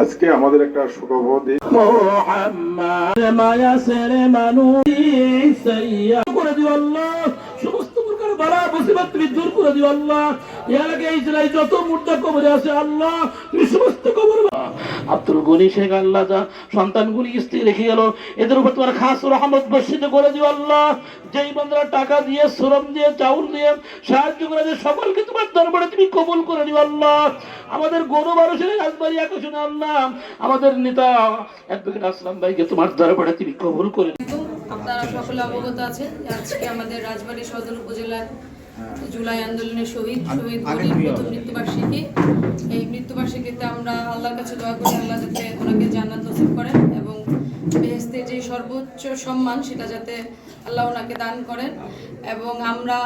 আজকে আমাদের একটা মানুষ করে দিও আল্লাহ। সমস্ত প্রকার দূর করে দিও আল্লাহ। এ এলাকায় ইসরায়েল যত মুর্দা কবরে আছে আল্লাহ, তুমি সমস্ত কবর আব্দুল গনি শেখ আল্লাহ যা, সন্তানগুলি স্ত্রী রেখে গেল। এদের উপর তোমার খাস রহমত বর্ষিত করে দিও আল্লাহ। যেই বন্ধুরা টাকা দিয়ে, শ্রম দিয়ে, চাউল দিয়ে সাহায্য করে দিয়ে, সকলকে তোমার দরবারে তুমি কবুল করে দিও আল্লাহ। আমাদের গরু মানুষের রাজবাড়ি আকর্ষণে আল্লাহ। আমাদের নেতা অ্যাডভোকেট আসলাম ভাইকে তোমার দরবারে তুমি কবুল করে। আপনারা সকলে অবগত আছেন। আজকে আমাদের রাজবাড়ি সদর উপজেলার জুলাই আন্দোলনের শহীদ শহীদ গরিব প্রথম মৃত্যুবার্ষিকী। এই মৃত্যুবার্ষিকীতে আমরা আল্লাহর কাছে দোয়া করি আল্লাহ যাতে ওনাকে জান্নাত নসিব করেন। সর্বোচ্চ সম্মান সেটা যাতে আল্লাহ ওনাকে দান করেন। এবং আমরা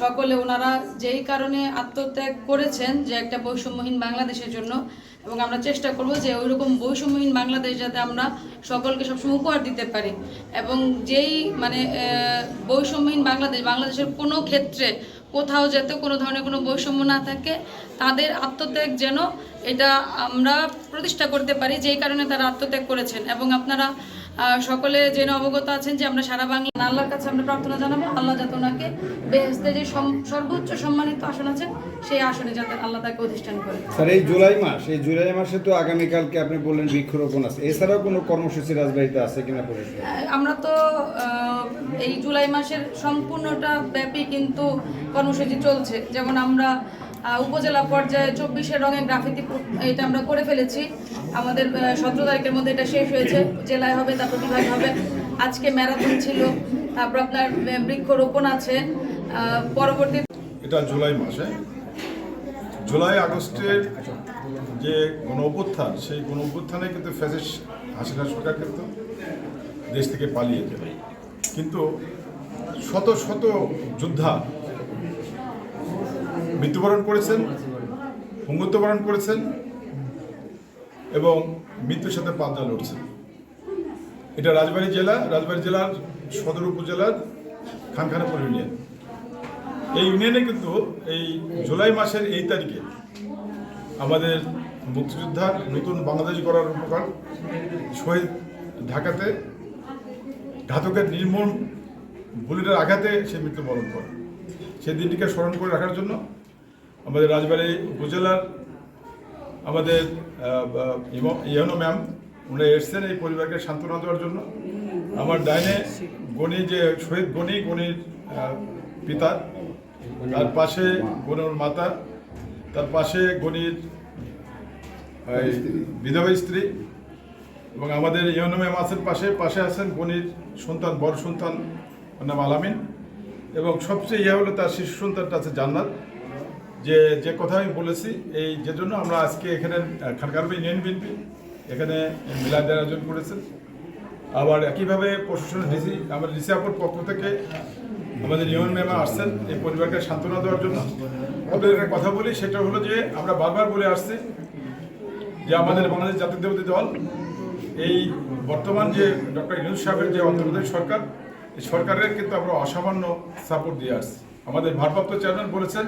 সকলে ওনারা যেই কারণে আত্মত্যাগ করেছেন যে একটা বৈষম্যহীন বাংলাদেশের জন্য, এবং আমরা চেষ্টা করব যে ওইরকম বৈষম্যহীন বাংলাদেশ যাতে আমরা সকলকে সবসময় উপহার দিতে পারি। এবং যেই মানে বৈষম্যহীন বাংলাদেশ, বাংলাদেশের কোনো ক্ষেত্রে কোথাও যাতে কোনো ধরনের কোনো বৈষম্য না থাকে, তাদের আত্মত্যাগ যেন এটা আমরা প্রতিষ্ঠা করতে পারি, যেই কারণে তারা আত্মত্যাগ করেছেন। এবং আপনারা সকলে জেনে অবগত আছেন যে আমরা সারা বাংলা আল্লাহর কাছে আমরা প্রার্থনা জানাব আল্লাহ যাতে ওনাকে বেহেস্তে যে সর্বোচ্চ সম্মানিত আসন আছে সেই আসনে যাতে আল্লাহ তাকে অধিষ্ঠান করে। স্যার এই জুলাই মাস এই জুলাই মাসে তো আগামীকালকে আপনি বললেন বৃক্ষরোপণ আছে। এছাড়াও কোনো কর্মসূচি রাজবাড়িতে আছে কিনা আমরা তো আহ, এই জুলাই মাসের সম্পূর্ণটা ব্যাপী কিন্তু কর্মসূচি চলছে। যেমন আমরা উপজেলা পর্যায়ে চব্বিশের রঙের গ্রাফিতি এটা আমরা করে ফেলেছি। আমাদের সতেরো তারিখের মধ্যে এটা শেষ হয়েছে। জেলায় হবে, তারপর বিভাগ হবে। আজকে ম্যারাথন ছিল, তারপর আপনার বৃক্ষরোপণ আছে। পরবর্তী এটা জুলাই মাসে। জুলাই আগস্টের যে গণ অভ্যুত্থান সেই গণ অভ্যুত্থানে কিন্তু ফ্যাসিস হাসিনা সরকার কিন্তু দেশ থেকে পালিয়ে যায় কিন্তু শত শত যোদ্ধা মৃত্যুবরণ করেছেন, পঙ্গুত্ববরণ করেছেন এবং মৃত্যুর সাথে পাল্লা লড়ছেন। এটা রাজবাড়ী জেলা, রাজবাড়ী জেলার সদর উপজেলার খানখানাপুর ইউনিয়ন। এই ইউনিয়নে কিন্তু এই জুলাই মাসের এই তারিখে আমাদের মুক্তিযোদ্ধার নতুন বাংলাদেশ গড়ার উপকার, শহীদ ঢাকাতে ঘাতকের নির্মম বুলেটের আঘাতে সে মৃত্যুবরণ করে। সেই দিনটিকে স্মরণ করে রাখার জন্য আমাদের রাজবাড়ি উপজেলার আমাদের ইয়নো ম্যাম, উনি এসছেন এই পরিবারকে সান্ত্বনা দেওয়ার জন্য। আমার ডাইনে গণি যে শহীদ গণি, গণির পিতা, তার পাশে গণির মাতা, তার পাশে গণির বিধবা স্ত্রী এবং আমাদের ইয়নো ম্যাম আছেন পাশে পাশে আছেন গণির সন্তান, বড় সন্তান নাম আলামিন। এবং সবচেয়ে ইয়ে হলো তার শিশু সন্তানটা আছে জান্নাত। যে যে কথা আমি বলেছি, এই যে জন্য আমরা আজকে এখানে খানকারবে ইউনিয়ন বিএনপি, এখানে মিলাদের আয়োজন করেছেন। আবার একইভাবে প্রশাসনের ডিসি, আমাদের ডিসি আপুর পক্ষ থেকে আমাদের ইউনিয়ন ম্যামা আসছেন, এই পরিবারকে সান্ত্বনা দেওয়ার জন্য। আপনাদের কথা বলি, সেটা হলো যে, আমরা বারবার বলে আসছি যে আমাদের বাংলাদেশ জাতীয়তাবাদী দল, এই বর্তমান যে ডক্টর ইউনুস সাহেবের যে অন্ধ্রপ্রদেশ সরকার, এই সরকারের কিন্তু আমরা অসামান্য সাপোর্ট দিয়ে আসছি। আমাদের ভারপ্রাপ্ত চেয়ারম্যান বলেছেন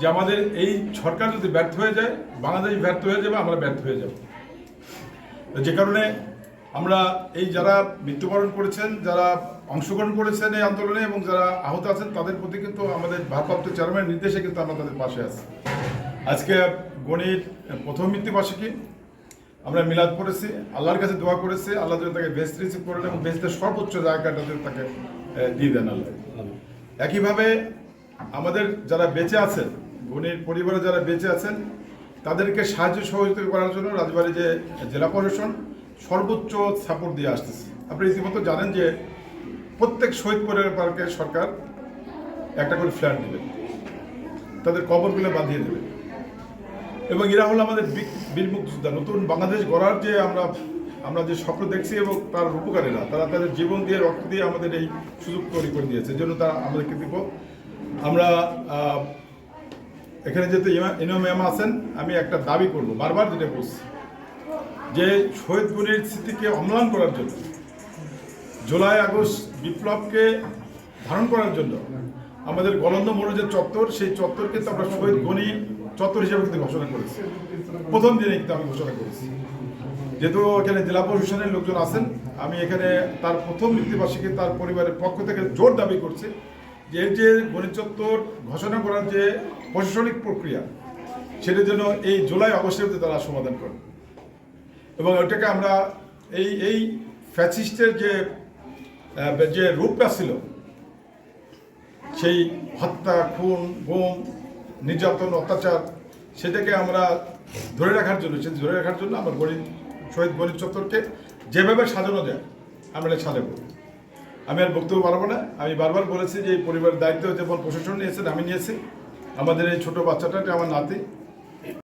যে আমাদের এই সরকার যদি ব্যর্থ হয়ে যায় বাংলাদেশ ব্যর্থ হয়ে যাবে আমরা ব্যর্থ হয়ে যাব। যে কারণে আমরা এই যারা মৃত্যুবরণ করেছেন যারা অংশগ্রহণ করেছেন এই আন্দোলনে এবং যারা আহত আছেন তাদের প্রতি কিন্তু আমাদের ভারপ্রাপ্ত চেয়ারম্যানের নির্দেশে কিন্তু আমরা তাদের পাশে আছি। আজকে গণিত প্রথম মৃত্যুবার্ষিকী আমরা মিলাদ করেছি আল্লাহর কাছে দোয়া করেছি আল্লাহ যেন তাকে বেস্ট রিসিভ করেন এবং বেস্টের সর্বোচ্চ জায়গাটাতে তাকে দিয়ে দেন আল্লাহ। একইভাবে আমাদের যারা বেঁচে আছেন গণির পরিবারে যারা বেঁচে আছেন, তাদেরকে সাহায্য সহযোগিতা করার জন্য রাজবাড়ী যে জেলা প্রশাসন সর্বোচ্চ সাপোর্ট দিয়ে আসতেছে। আপনি রীতিমতো জানেন যে প্রত্যেক শহীদ পরিবারকে সরকার একটা করে ফ্ল্যাট দেবে তাদের কবরগুলো বাঁধিয়ে দেবে। এবং এরা হলো আমাদের বীর মুক্তিযোদ্ধা নতুন বাংলাদেশ গড়ার যে আমরা আমরা যে স্বপ্ন দেখছি এবং তার উপকারীরা তারা তাদের জীবন দিয়ে রক্ত দিয়ে আমাদের এই সুযোগ তৈরি করে দিয়েছে। জন্য তারা আমাদেরকে দিব। আমরা এখানে যেহেতু ইনো ম্যাম আছেন, আমি একটা দাবি করব, বারবার যেটা বলছি, যে শহীদ গুলির স্মৃতিকে অম্লান করার জন্য, জুলাই আগস্ট বিপ্লবকে ধারণ করার জন্য, আমাদের গলন্দ মোড়ে যে চত্বর, সেই চত্বরকে তো আমরা শহীদ গণি চত্বর হিসেবে কিন্তু ঘোষণা করেছি। প্রথম দিনে কিন্তু আমি ঘোষণা করেছি। যেহেতু এখানে জেলা প্রশাসনের লোকজন আছেন, আমি এখানে তার প্রথম মৃত্যুবার্ষিকী তার পরিবারের পক্ষ থেকে জোর দাবি করছি যে এর যে গণিত চত্বর ঘোষণা করার যে প্রশাসনিক প্রক্রিয়া সেটার জন্য এই জুলাই মধ্যে তারা সমাধান করে। এবং ওটাকে আমরা এই এই ফ্যাসিস্টের যে যে রূপটা ছিল, সেই হত্যা, খুন, গুম, নির্যাতন, অত্যাচার, সেটাকে আমরা ধরে রাখার জন্য, সেটা ধরে রাখার জন্য আমরা গণিত, শহীদ গণিত চত্বরকে যেভাবে সাজানো যায়, আমরা সাজাবো। আমি আর বক্তব্য পারব না। আমি বারবার বলেছি যে এই পরিবারের দায়িত্ব যেমন প্রশাসন নিয়েছেন আমি নিয়েছি। আমাদের এই ছোটো বাচ্চাটা আমার নাতি।